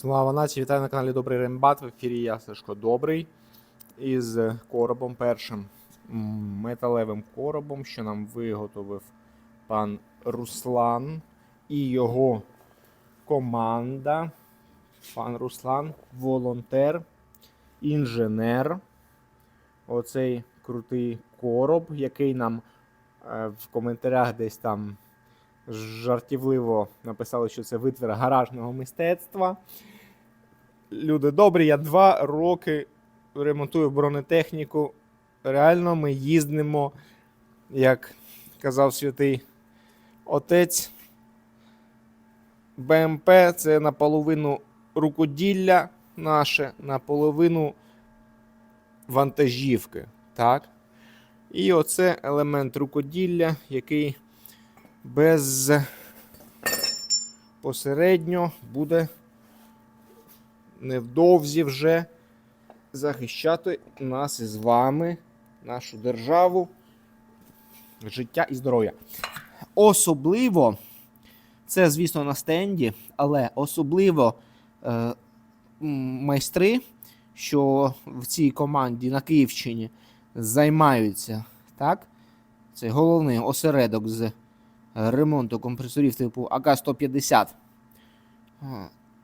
Слава нації, вітаю на каналі Добрий Рембат. В ефірі я Сашко Добрий із коробом першим металевим коробом, що нам виготовив пан Руслан і його команда. Пан Руслан, волонтер, інженер. Оцей крутий короб, який нам е, в коментарях десь там жартівливо написали, що це витвір гаражного мистецтва. Люди добрі, я два роки ремонтую бронетехніку. Реально ми їздимо, як казав святий отець. БМП це наполовину рукоділля наше, наполовину вантажівки. Так? І оце елемент рукоділля, який без посередньо буде невдовзі вже захищати нас із вами, нашу державу, життя і здоров'я. Особливо, це, звісно, на стенді, але особливо е, майстри, що в цій команді на Київщині займаються, так? Це головний осередок з ремонту компресорів типу АК-150.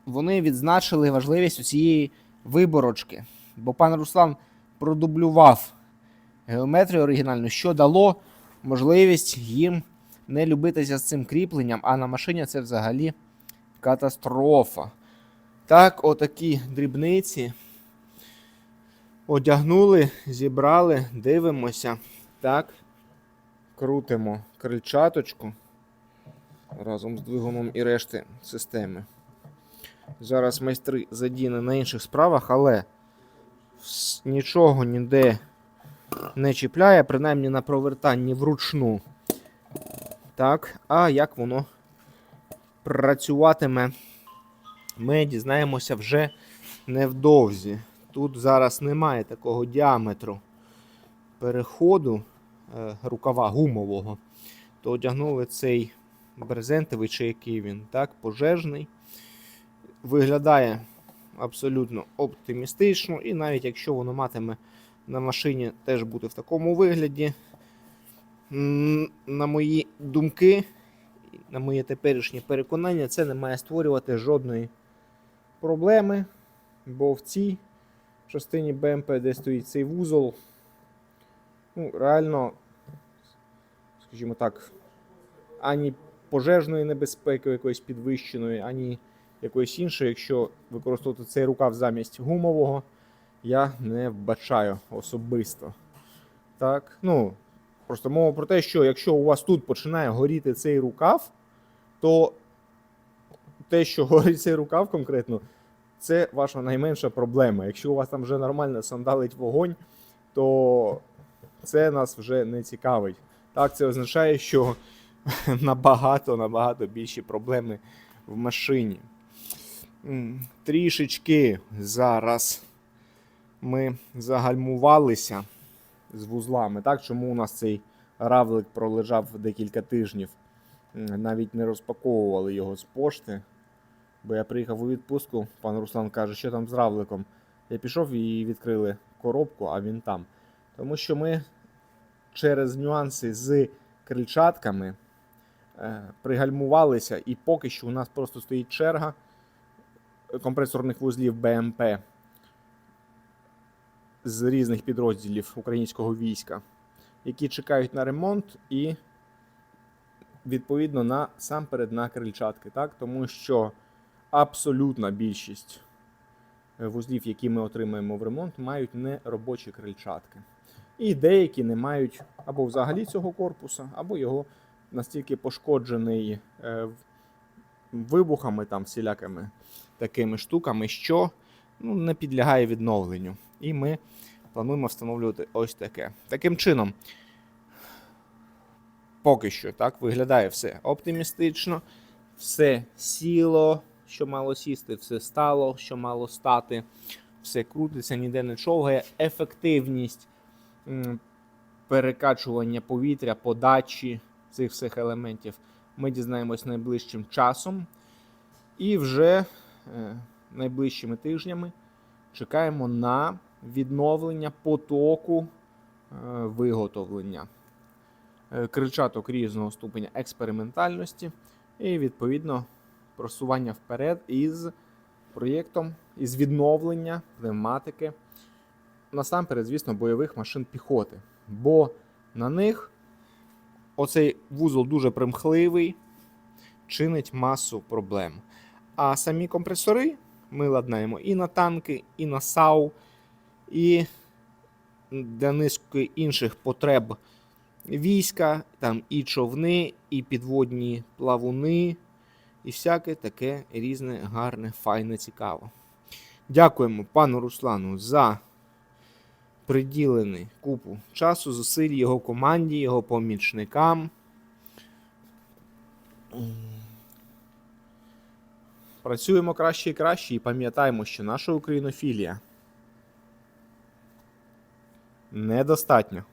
Вони відзначили важливість цієї виборочки. Бо пан Руслан продублював геометрію оригінальну, що дало можливість їм не любитися з цим кріпленням, а на машині це взагалі катастрофа. Так, отакі дрібниці. Одягнули, зібрали, дивимося. Так. Крутимо крильчаточку разом з двигуном і решти системи. Зараз майстри задіяні на інших справах, але нічого ніде не чіпляє, принаймні на провертанні вручну. Так, а як воно працюватиме, ми дізнаємося вже невдовзі. Тут зараз немає такого діаметру переходу е, рукава гумового, то одягнули цей брезентовий, чи який він, так, пожежний. Виглядає абсолютно оптимістично, і навіть якщо воно матиме на машині теж бути в такому вигляді, на мої думки, на моє теперішнє переконання, це не має створювати жодної проблеми, бо в цій частині БМП, де стоїть цей вузол, ну, реально, скажімо так, ані пожежної небезпеки якоїсь підвищеної, ані якоїсь іншої, якщо використовувати цей рукав замість гумового, я не вбачаю особисто. Так, ну, просто мова про те, що якщо у вас тут починає горіти цей рукав, то те, що горить цей рукав конкретно, це ваша найменша проблема. Якщо у вас там вже нормально сандалить вогонь, то це нас вже не цікавить. Так, це означає, що набагато набагато більші проблеми в машині. Трішечки зараз ми загальмувалися з вузлами. Так, чому у нас цей равлик пролежав декілька тижнів? Навіть не розпаковували його з пошти. Бо я приїхав у відпустку, пан Руслан каже, що там з равликом. Я пішов і відкрили коробку, а він там. Тому що ми через нюанси з крильчатками пригальмувалися, і поки що у нас просто стоїть черга компресорних вузлів БМП з різних підрозділів українського війська, які чекають на ремонт і відповідно на самперед на крильчатки. Так? Тому що абсолютна більшість е, вузлів, які ми отримаємо в ремонт, мають неробочі крильчатки. І деякі не мають або взагалі цього корпуса, або його настільки пошкоджений е, вибухами, там, всілякими такими штуками, що ну, не підлягає відновленню. І ми плануємо встановлювати ось таке. Таким чином, поки що так виглядає все оптимістично, все сіло, що мало сісти, все стало, що мало стати, все крутиться, ніде не човгає. Ефективність перекачування повітря, подачі цих всіх елементів ми дізнаємось найближчим часом. І вже е, найближчими тижнями чекаємо на відновлення потоку е, виготовлення е, крильчаток різного ступеня експериментальності і, відповідно, просування вперед із проєктом із відновлення пневматики, насамперед, звісно, бойових машин піхоти. Бо на них оцей вузол дуже примхливий, чинить масу проблем. А самі компресори ми ладнаємо і на танки, і на САУ, і для низки інших потреб війська, там і човни, і підводні плавуни, і всяке таке різне, гарне, файне, цікаво. Дякуємо пану Руслану за приділений купу часу, зусиль його команді, його помічникам. Працюємо краще і краще і пам'ятаємо, що наша українофілія недостатньо.